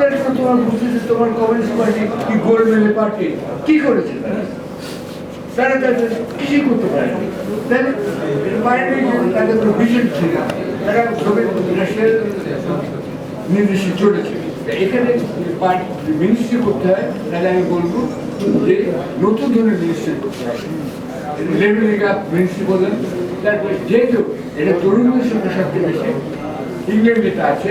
তো তোমার বুঝতেছে তোমার কমিউনিস্ট পার্টি কি গোল্ড মেলে পার্টি কি করেছে? তারা তাদের কিছুই করতে পারেনি। তাই না? তাদের কোনো ভিশন ছিল তারা সোভিয়েত রাশিয়ার নির্দেশে চলেছে। এখানে মিনিস্ট্রি করতে হয়, তাহলে আমি বলব যে নতুন ধরনের মিনিস্ট্রি করতে হবে যেহেতু এটা তরুণদের সঙ্গে সবচেয়ে বেশি ইংল্যান্ড যেটা আছে।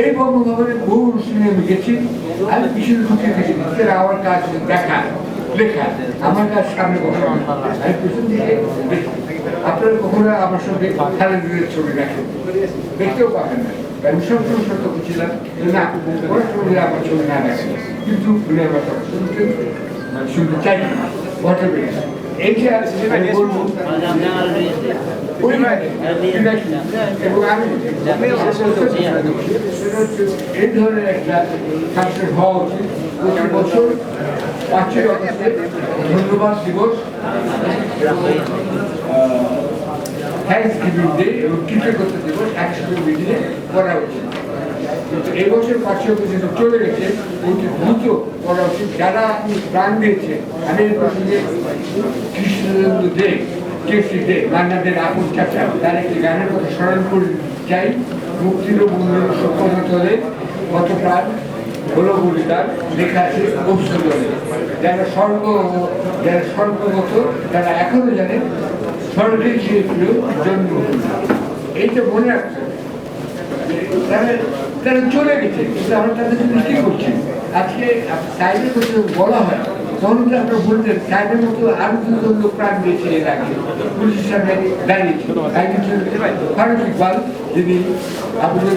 এই বঙ্গভবনের বহু অনুষ্ঠানে গেছি। আমি পিছনে ঢুকে গেছি। আমার কাজ দেখা, লেখা। আমার কাজ সামনে বসা। আমি পিছন দিকে আপনারা কখনো আমার সঙ্গে খালেদের ছবি দেখেন? দেখতেও পাবেন না। আমি সবসময় সতর্ক ছিলাম যে না কোনো ছবি আমার ছবি না দেখেন। কিন্তু শুনতে মানে এই যে আমি বলব এই ধরনের একটা হওয়া উচিত প্রতি বছর পাঁচই অগস্টে ধন্যবাদ দিবস। থ্যাংকস গিভিং ডে এবং কৃতজ্ঞতা দিবস একসাথে মিলিয়ে করা উচিত কিন্তু এই বছর পাঁচই চলে গেছে। অতি দ্রুত করা উচিত যারা প্রাণ দিয়েছে, আমি কৃষ্ণচন্দ্র দে কেসি দে মান্নাদের আপন চাচা, তার একটি গানের কথা স্মরণ করে চাই মুক্তির মন্দির সভ্যতলে কত প্রাণ? হলো বলিদান লেখা আছে বস্তুদলে যারা স্বর্গ, যারা স্বর্গগত তারা এখনও জানে, স্বর্গে গিয়েছিল জন্ম এইটা মনে হবে। তারা চলে গেছে কিন্তু আমরা তাদের জন্য কি করছি? আজকে সাইডের মধ্যে বলা হয় তখন কিন্তু আপনারা বলতেন সাইডের মতো আরও দুজন লোক প্রাণ দিয়েছে এর আগে। পুলিশের সামনে দাঁড়িয়েছে। ফারুক ইকবাল যিনি আপনাদের